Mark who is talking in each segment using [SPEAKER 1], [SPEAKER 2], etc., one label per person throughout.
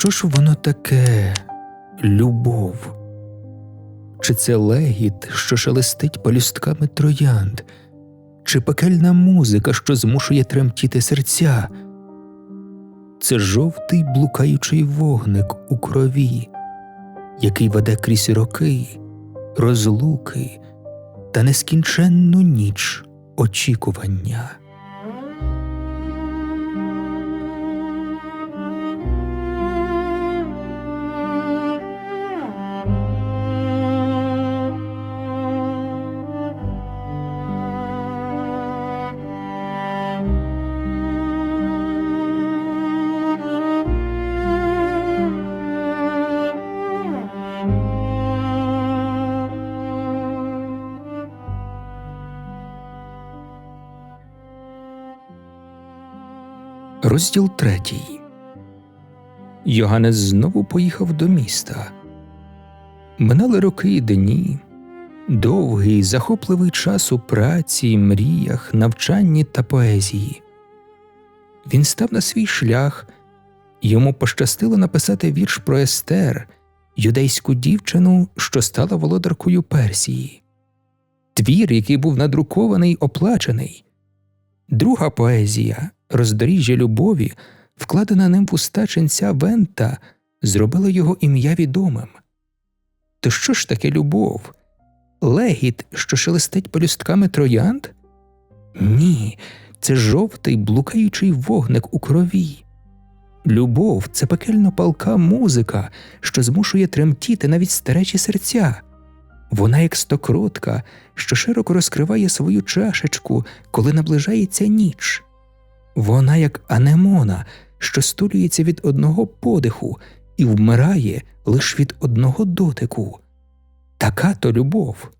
[SPEAKER 1] Що ж воно таке любов? Чи це легіт, що шелестить палюстками троянд, чи пекельна музика, що змушує тремтіти серця? Це жовтий блукаючий вогник у крові, який веде крізь роки, розлуки та нескінченну ніч очікування. Розділ третій. Йоганнес знову поїхав до міста. Минали роки і дні, довгий, захопливий час у праці, мріях, навчанні та поезії. Він став на свій шлях, йому пощастило написати вірш про Естер, юдейську дівчину, що стала володаркою Персії. Твір, який був надрукований, оплачений. Друга поезія роздоріжжя любові, вкладена ним в уста ченця Вента, зробила його ім'я відомим. То що ж таке любов? Легіт, що шелестить полюстками троянд? Ні, це жовтий блукаючий вогник у крові. Любов це пекельно палка музика, що змушує тремтіти навіть старечі серця. Вона як стокротка, що широко розкриває свою чашечку, коли наближається ніч. Вона як анемона, що стулюється від одного подиху і вмирає лише від одного дотику. Така то любов.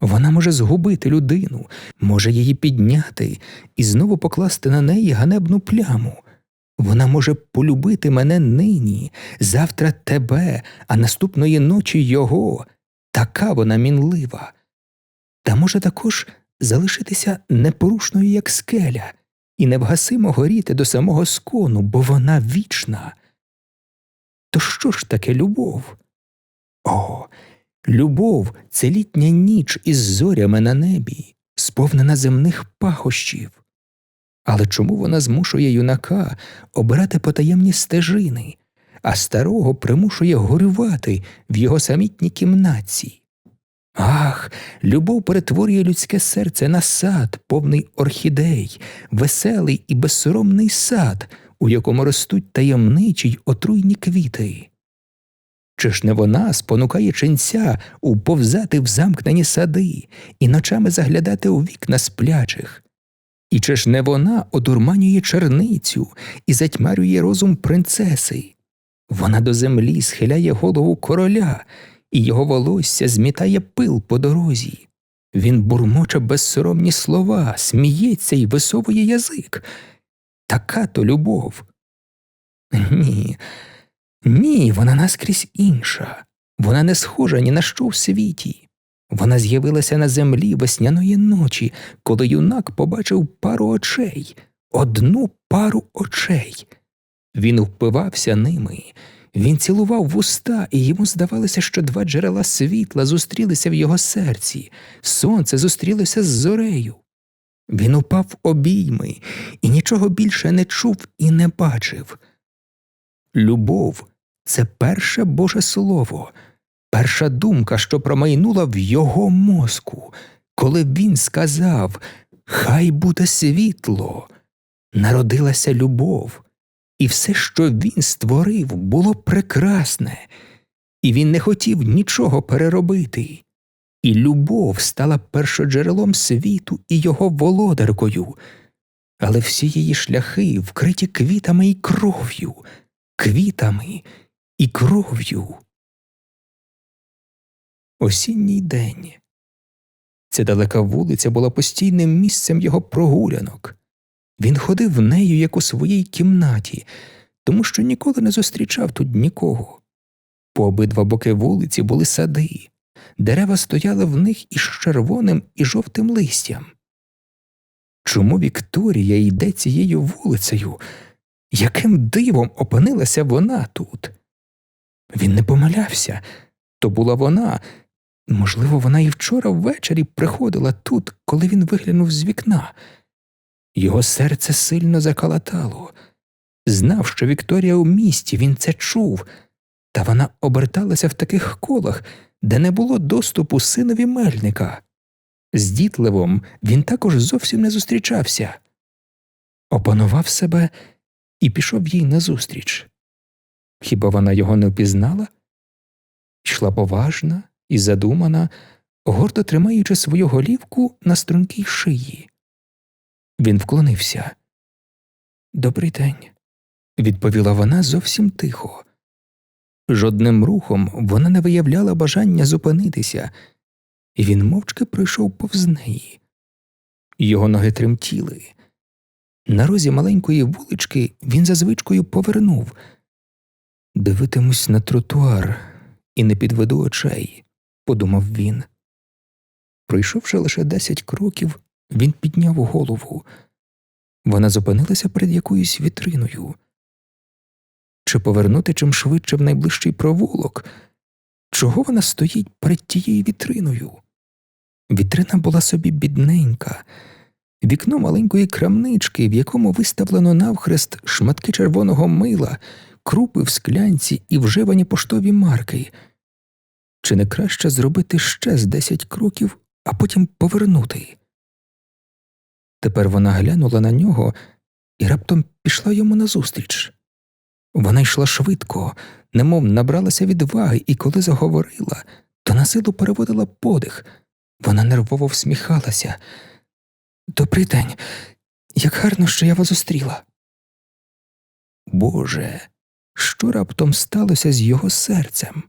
[SPEAKER 1] Вона може згубити людину, може її підняти і знову покласти на неї ганебну пляму. Вона може полюбити мене нині, завтра тебе, а наступної ночі його. Така вона мінлива. Та може також залишитися непорушною, як скеля, і невгасимо горіти до самого скону, бо вона вічна. То що ж таке любов? О, любов це літня ніч із зорями на небі, сповнена земних пахощів. Але чому вона змушує юнака обирати потаємні стежини, а старого примушує горювати в його самітній кімнаті? Ах, любов перетворює людське серце на сад, повний орхідей, веселий і безсоромний сад, у якому ростуть таємничі й отруйні квіти. Чи ж не вона спонукає ченця уповзати в замкнені сади і ночами заглядати у вікна сплячих? І чи ж не вона одурманює черницю і затьмарює розум принцеси? Вона до землі схиляє голову короля і його волосся змітає пил по дорозі. Він бурмоче безсоромні слова, сміється і висовує язик. Така то любов. Ні, ні, вона наскрізь інша, вона не схожа ні на що в світі. Вона з'явилася на землі весняної ночі, коли юнак побачив пару очей, одну пару очей. Він впивався ними, він цілував вуста, і йому здавалося, що два джерела світла зустрілися в його серці, сонце зустрілося з зорею. Він упав обійми і нічого більше не чув і не бачив. Любов це перше Боже Слово, перша думка, що промайнула в його мозку, коли він сказав Хай буде світло. Народилася любов і все, що він створив, було прекрасне, і він не хотів нічого переробити. І любов стала першоджерелом світу і його володаркою, але всі її шляхи вкриті квітами і кров'ю, квітами і кров'ю. Осінній день. Ця далека вулиця була постійним місцем його прогулянок. Він ходив нею, як у своїй кімнаті, тому що ніколи не зустрічав тут нікого. По обидва боки вулиці були сади, дерева стояли в них із червоним і жовтим листям. Чому Вікторія йде цією вулицею? Яким дивом опинилася вона тут? Він не помилявся то була вона. Можливо, вона і вчора ввечері приходила тут, коли він виглянув з вікна. Його серце сильно закалатало. Знав, що Вікторія у місті, він це чув, та вона оберталася в таких колах, де не було доступу синові мельника. З дітливом він також зовсім не зустрічався. Опанував себе і пішов їй назустріч. Хіба вона його не впізнала? Йшла поважна і задумана, гордо тримаючи свою голівку на стрункій шиї. Він вклонився. Добрий день, відповіла вона зовсім тихо. Жодним рухом вона не виявляла бажання зупинитися, і він мовчки пройшов повз неї. Його ноги тремтіли. На розі маленької вулички він за звичкою повернув. Дивитимусь на тротуар і не підведу очей, подумав він. Пройшовши лише десять кроків, він підняв голову. Вона зупинилася перед якоюсь вітриною. Чи повернути чим швидше в найближчий провулок? Чого вона стоїть перед тією вітриною? Вітрина була собі бідненька, вікно маленької крамнички, в якому виставлено навхрест шматки червоного мила, крупи в склянці і вживані поштові марки. Чи не краще зробити ще з десять кроків, а потім повернути? Тепер вона глянула на нього і раптом пішла йому назустріч. Вона йшла швидко, немов набралася відваги, і коли заговорила, то на силу переводила подих. Вона нервово всміхалася. Добрий день, як гарно, що я вас зустріла. Боже, що раптом сталося з його серцем?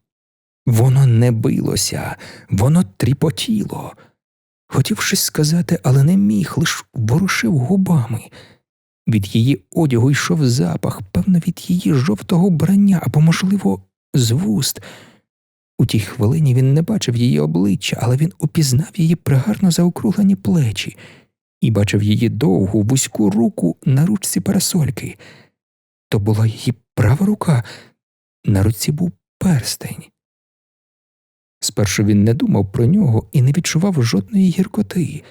[SPEAKER 1] Воно не билося, воно тріпотіло. Хотів щось сказати, але не міг, лиш ворушив губами. Від її одягу йшов запах, певно, від її жовтого брання або, можливо, з вуст. У тій хвилині він не бачив її обличчя, але він упізнав її пригарно заокруглені плечі і бачив її довгу, вузьку руку на ручці парасольки. То була її права рука, на руці був перстень. Спершу він не думав про нього і не відчував жодної гіркоти.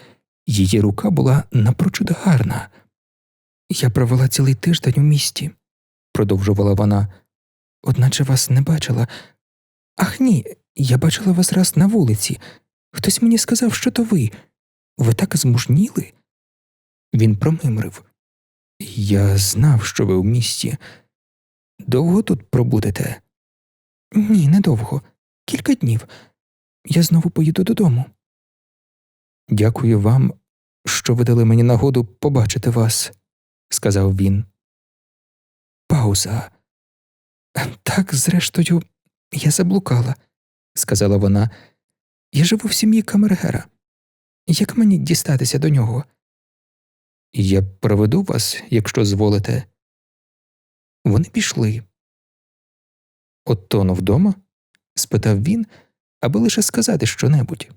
[SPEAKER 1] Її рука була напрочуд гарна. Я провела цілий тиждень у місті, продовжувала вона, одначе вас не бачила. Ах ні, я бачила вас раз на вулиці. Хтось мені сказав, що то ви. Ви так змужніли? Він промимрив. Я знав, що ви в місті. Довго тут пробудете? Ні, недовго. Кілька днів. Я знову поїду додому. Дякую вам, що ви дали мені нагоду побачити вас, сказав він. Пауза. Так, зрештою, я заблукала, сказала вона. Я живу в сім'ї камергера. Як мені дістатися до нього? Я проведу вас, якщо зволите. Вони пішли. Оттоно вдома? Спитав він, аби лише сказати щонебудь.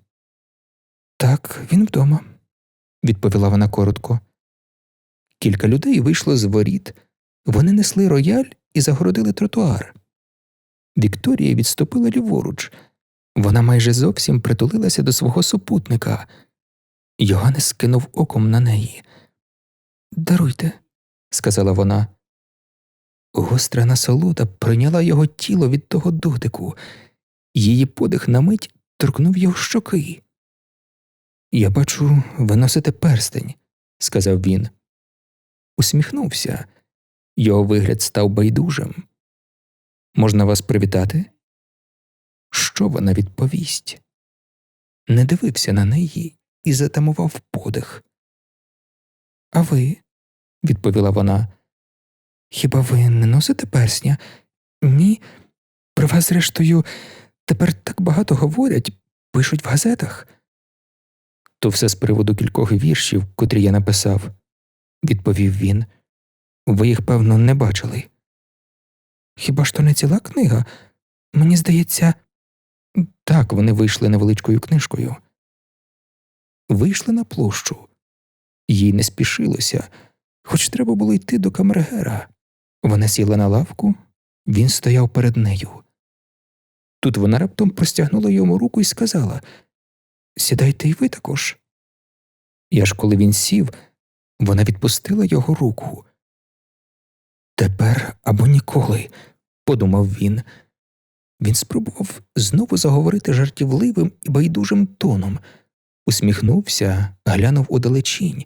[SPEAKER 1] Так, він вдома, відповіла вона коротко. Кілька людей вийшло з воріт, вони несли рояль і загородили тротуар. Вікторія відступила ліворуч, вона майже зовсім притулилася до свого супутника. Йоганнес скинув оком на неї. Даруйте, сказала вона. Гостра насолода прийняла його тіло від того дотику, її подих на мить торкнув його щоки. Я бачу, ви носите перстень, сказав він. Усміхнувся. Його вигляд став байдужим. Можна вас привітати? Що вона відповість? Не дивився на неї і затамував подих. А ви? відповіла вона. Хіба ви не носите персня? Ні. Про вас, зрештою, тепер так багато говорять, пишуть в газетах. То все з приводу кількох віршів, котрі я написав, відповів він. Ви їх, певно, не бачили. Хіба ж то не ціла книга? Мені здається, так вони вийшли невеличкою книжкою. Вийшли на площу. Їй не спішилося, хоч треба було йти до камергера. Вона сіла на лавку, він стояв перед нею. Тут вона раптом простягнула йому руку і сказала Сідайте й ви також. І аж коли він сів, вона відпустила його руку. Тепер або ніколи, подумав він. Він спробував знову заговорити жартівливим і байдужим тоном, усміхнувся, глянув удалечінь.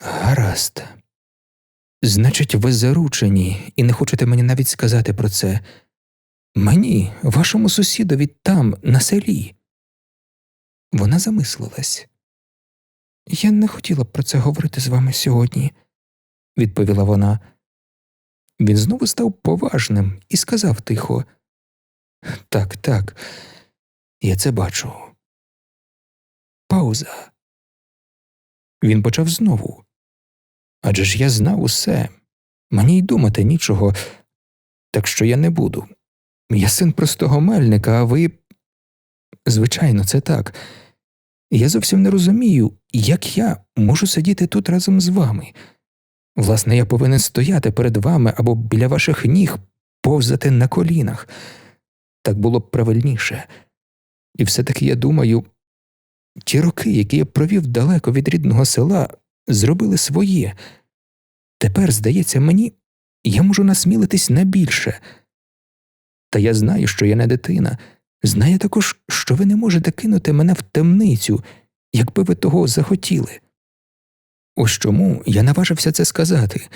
[SPEAKER 1] Гаразд. Значить, ви заручені і не хочете мені навіть сказати про це. Мені, вашому сусідові там, на селі. Вона замислилась. Я не хотіла б про це говорити з вами сьогодні, відповіла вона. Він знову став поважним і сказав тихо Так, так, я це бачу. Пауза. Він почав знову. Адже ж я знав усе. Мені й думати нічого, так що я не буду. Я син простого мельника, а ви. Звичайно, це так. Я зовсім не розумію, як я можу сидіти тут разом з вами. Власне, я повинен стояти перед вами або біля ваших ніг, повзати на колінах. Так було б правильніше. І все таки я думаю, ті роки, які я провів далеко від рідного села, зробили своє. Тепер, здається, мені я можу насмілитись на більше. Та я знаю, що я не дитина. Знаю також, що ви не можете кинути мене в темницю, якби ви того захотіли. Ось чому я наважився це сказати.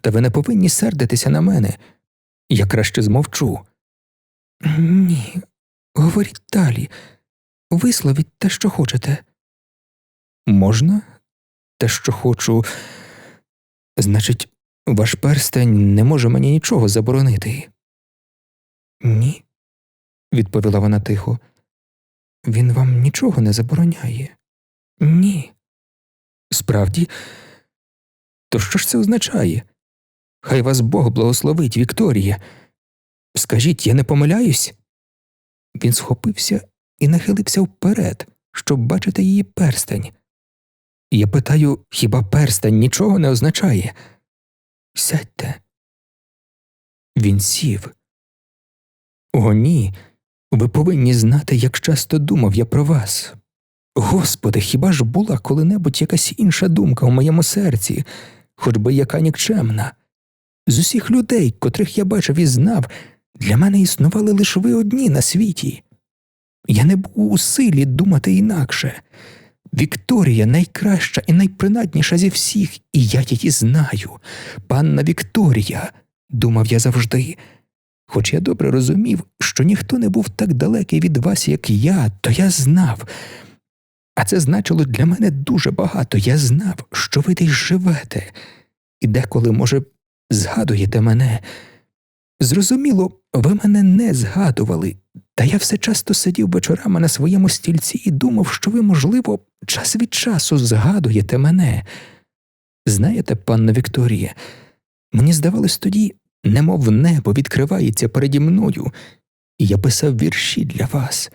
[SPEAKER 1] Та ви не повинні сердитися на мене. Я краще змовчу. Ні, говоріть далі, висловіть те, що хочете. Можна? Те, що хочу. Значить, ваш перстень не може мені нічого заборонити. Ні, відповіла вона тихо. Він вам нічого не забороняє. Ні. Справді, то що ж це означає? Хай вас Бог благословить, Вікторія. Скажіть, я не помиляюсь? Він схопився і нахилився вперед, щоб бачити її перстень. Я питаю, хіба перстень нічого не означає? Сядьте. Він сів. О, ні. Ви повинні знати, як часто думав я про вас. Господи, хіба ж була коли-небудь якась інша думка у моєму серці, хоч би яка нікчемна? З усіх людей, котрих я бачив і знав, для мене існували лише ви одні на світі. Я не був у силі думати інакше. Вікторія найкраща і найпринадніша зі всіх, і я її знаю. Панна Вікторія, думав я завжди. Хоч я добре розумів, що ніхто не був так далекий від вас, як я, то я знав. А це значило для мене дуже багато. Я знав, що ви десь живете, і деколи, може, згадуєте мене. Зрозуміло, ви мене не згадували, та я все часто сидів вечорами на своєму стільці і думав, що ви, можливо, час від часу згадуєте мене. Знаєте, панна Вікторія, мені здавалось тоді, немов небо відкривається переді мною, і я писав вірші для вас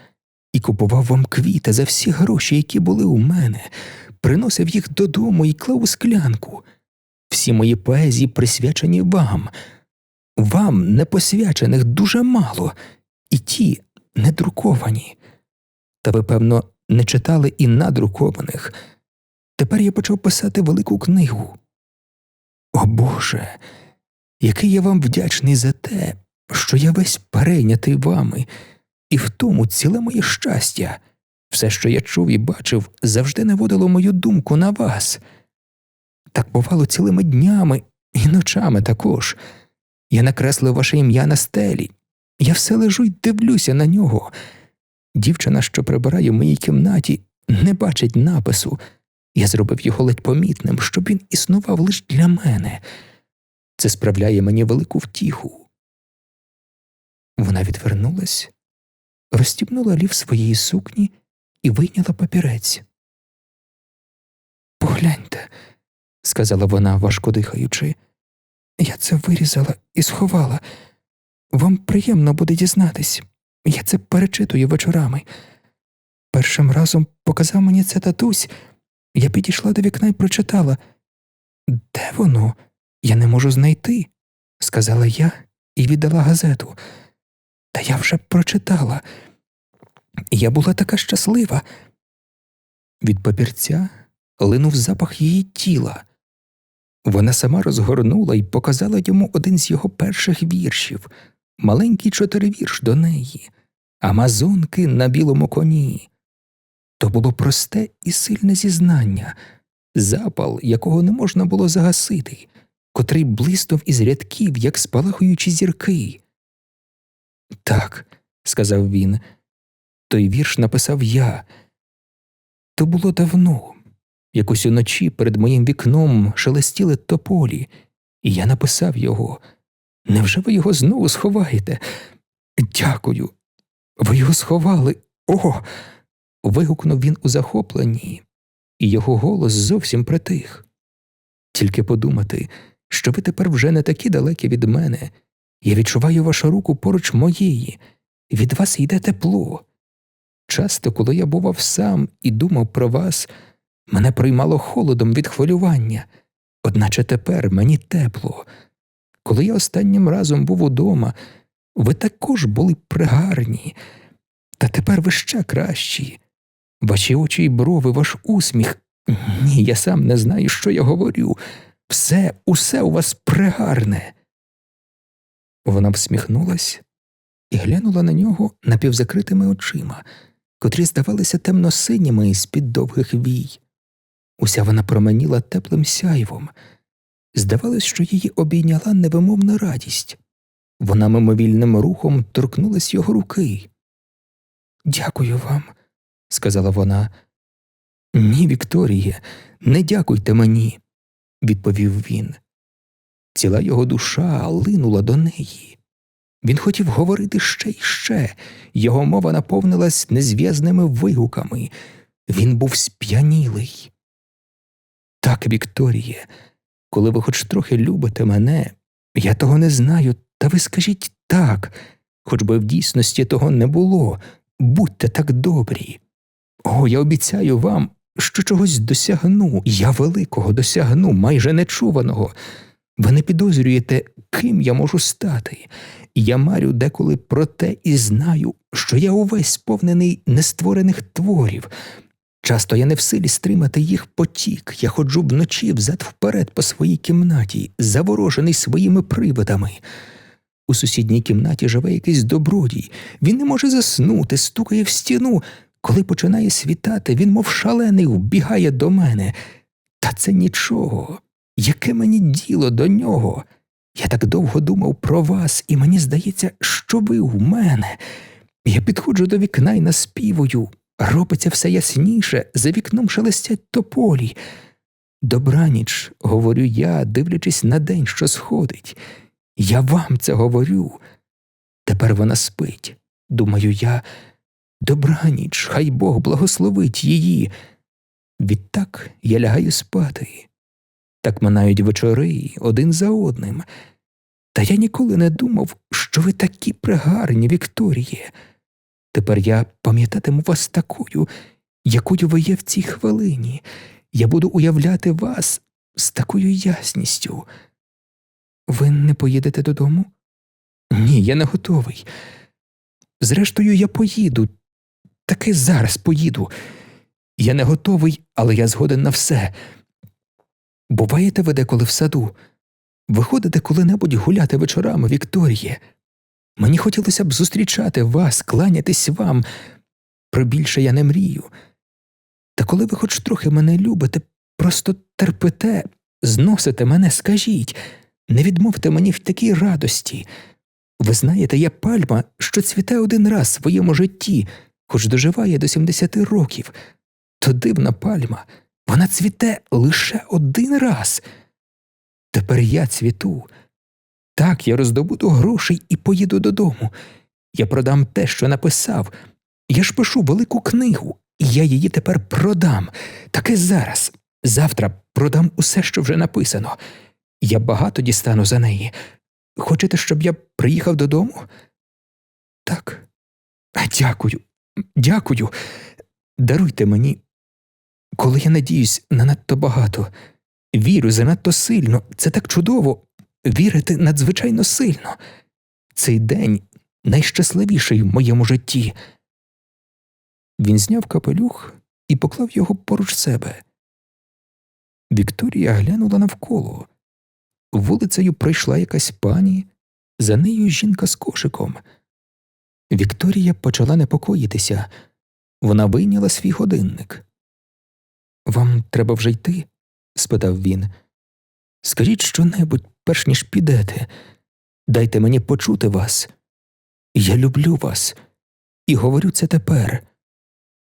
[SPEAKER 1] і купував вам квіти за всі гроші, які були у мене, приносив їх додому і клав у склянку. Всі мої поезії присвячені вам, вам непосвячених дуже мало, і ті недруковані. Та ви, певно, не читали і надрукованих. Тепер я почав писати велику книгу. О Боже, який я вам вдячний за те, що я весь перейнятий вами, і в тому ціле моє щастя. Все, що я чув і бачив, завжди наводило мою думку на вас. Так бувало цілими днями і ночами також. Я накреслив ваше ім'я на стелі. Я все лежу й дивлюся на нього. Дівчина, що прибирає в моїй кімнаті, не бачить напису. Я зробив його ледь помітним, щоб він існував лише для мене. Це справляє мені велику втіху. Вона відвернулась, розстібнула лів своєї сукні і вийняла папірець. Погляньте, сказала вона, важко дихаючи, я це вирізала і сховала. Вам приємно буде дізнатись. Я це перечитую вечорами. Першим разом показав мені це татусь, я підійшла до вікна і прочитала. Де воно? Я не можу знайти, сказала я і віддала газету. Та я вже прочитала. Я була така щаслива. Від папірця линув запах її тіла. Вона сама розгорнула і показала йому один з його перших віршів, маленький чотиривірш до неї, Амазонки на білому коні. То було просте і сильне зізнання, запал, якого не можна було загасити, котрий блиснув із рядків, як спалахуючі зірки. Так, сказав він, той вірш написав я. То було давно. Якось уночі перед моїм вікном шелестіли тополі, і я написав його. Невже ви його знову сховаєте? Дякую. Ви його сховали. О. вигукнув він у захопленні, і його голос зовсім притих. Тільки подумати, що ви тепер вже не такі далекі від мене. Я відчуваю вашу руку поруч моєї, від вас йде тепло. Часто, коли я бував сам і думав про вас, мене приймало холодом від хвилювання, одначе тепер мені тепло. Коли я останнім разом був удома, ви також були пригарні, та тепер ви ще кращі. Ваші очі й брови, ваш усміх. Ні, я сам не знаю, що я говорю. Все, усе у вас пригарне. Вона всміхнулась і глянула на нього напівзакритими очима, котрі здавалися темно-синіми з під довгих вій. Уся вона променіла теплим сяйвом. Здавалось, що її обійняла невимовна радість. Вона мимовільним рухом торкнулась його руки. Дякую вам, сказала вона. Ні, Вікторіє, не дякуйте мені, відповів він. Ціла його душа линула до неї. Він хотів говорити ще й ще, його мова наповнилась незв'язними вигуками. Він був сп'янілий. Так, Вікторіє, коли ви хоч трохи любите мене, я того не знаю, та ви скажіть так, хоч би в дійсності того не було, будьте так добрі. О, я обіцяю вам, що чогось досягну, я великого досягну, майже нечуваного. Ви не підозрюєте, ким я можу стати. Я марю деколи про те і знаю, що я увесь сповнений нестворених творів. Часто я не в силі стримати їх потік, я ходжу вночі взад вперед по своїй кімнаті, заворожений своїми привидами. У сусідній кімнаті живе якийсь добродій, він не може заснути, стукає в стіну. Коли починає світати, він, мов шалений, вбігає до мене. Та це нічого. Яке мені діло до нього? Я так довго думав про вас, і мені здається, що ви в мене. Я підходжу до вікна і наспівую. Робиться все ясніше, за вікном шелестять тополі. Добраніч, говорю я, дивлячись на день, що сходить. Я вам це говорю. Тепер вона спить. Думаю я, добраніч, хай Бог благословить її. Відтак я лягаю спати. Так минають вечори один за одним. Та я ніколи не думав, що ви такі пригарні, Вікторіє. Тепер я пам'ятатиму вас такою, якою ви є в цій хвилині. Я буду уявляти вас з такою ясністю. Ви не поїдете додому? Ні, я не готовий. Зрештою, я поїду, таки зараз поїду. Я не готовий, але я згоден на все. Буваєте ви деколи в саду? Виходите коли-небудь гуляти вечорами, Вікторіє. Мені хотілося б зустрічати вас, кланятись вам. Про більше я не мрію. Та коли ви хоч трохи мене любите, просто терпите, зносите мене, скажіть, не відмовте мені в такій радості. Ви знаєте, я пальма, що цвіте один раз в своєму житті, хоч доживає до 70 років. То дивна пальма, вона цвіте лише один раз. Тепер я цвіту. Так, я роздобуду грошей і поїду додому. Я продам те, що написав. Я ж пишу велику книгу, і я її тепер продам. Таке зараз. Завтра продам усе, що вже написано. Я багато дістану за неї. Хочете, щоб я приїхав додому? Так. Дякую, дякую. Даруйте мені. Коли я надіюсь на надто багато, Вірю занадто сильно, це так чудово. Вірити надзвичайно сильно. Цей день найщасливіший в моєму житті. Він зняв капелюх і поклав його поруч себе. Вікторія глянула навколо. Вулицею пройшла якась пані, за нею жінка з кошиком. Вікторія почала непокоїтися. Вона вийняла свій годинник. Вам треба вже йти? спитав він. Скажіть щонебудь, перш ніж підете. Дайте мені почути вас. Я люблю вас і говорю це тепер.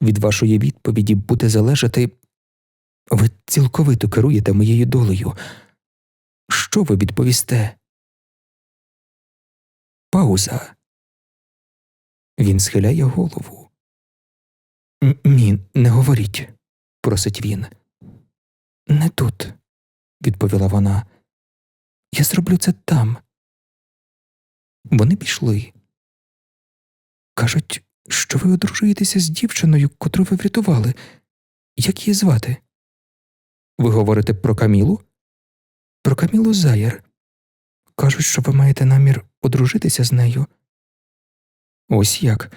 [SPEAKER 1] Від вашої відповіді буде залежати. Ви цілковито керуєте моєю долею. Що ви відповісте? Пауза. Він схиляє голову. «Н- Ні, не говоріть, просить він. Не тут, відповіла вона. Я зроблю це там. Вони пішли. Кажуть, що ви одружуєтеся з дівчиною, котру ви врятували. Як її звати? Ви говорите про Камілу? Про Камілу Заєр. Кажуть, що ви маєте намір одружитися з нею. Ось як.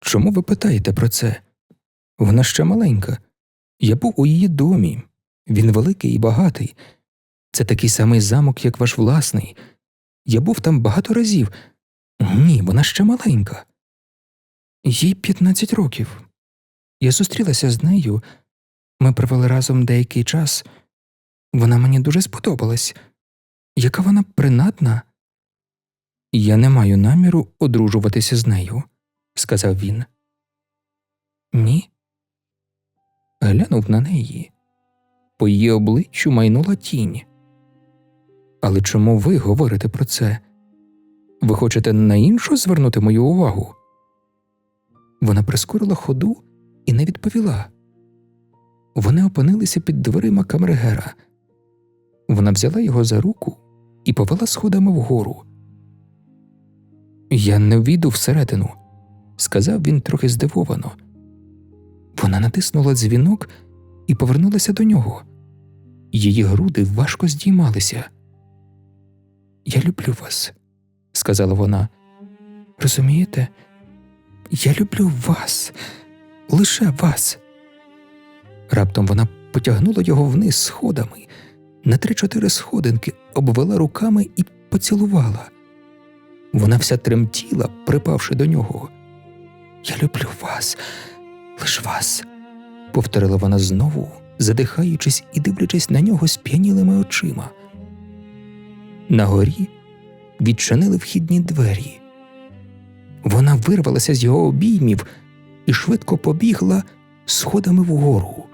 [SPEAKER 1] Чому ви питаєте про це? Вона ще маленька. Я був у її домі. Він великий і багатий. Це такий самий замок, як ваш власний. Я був там багато разів. Ні, вона ще маленька. Їй 15 років. Я зустрілася з нею. Ми провели разом деякий час. Вона мені дуже сподобалась. Яка вона принадна? Я не маю наміру одружуватися з нею, сказав він. Ні. Глянув на неї. По її обличчю майнула тінь. Але чому ви говорите про це? Ви хочете на іншу звернути мою увагу? Вона прискорила ходу і не відповіла. Вони опинилися під дверима камергера. Вона взяла його за руку і повела сходами вгору. Я не війду всередину, сказав він трохи здивовано. Вона натиснула дзвінок і повернулася до нього. Її груди важко здіймалися. Я люблю вас, сказала вона. Розумієте? Я люблю вас, лише вас. Раптом вона потягнула його вниз сходами, на три-чотири сходинки обвела руками і поцілувала. Вона вся тремтіла, припавши до нього. Я люблю вас, лиш вас, повторила вона знову, задихаючись і дивлячись на нього сп'янілими очима. Нагорі відчинили вхідні двері. Вона вирвалася з його обіймів і швидко побігла сходами вгору.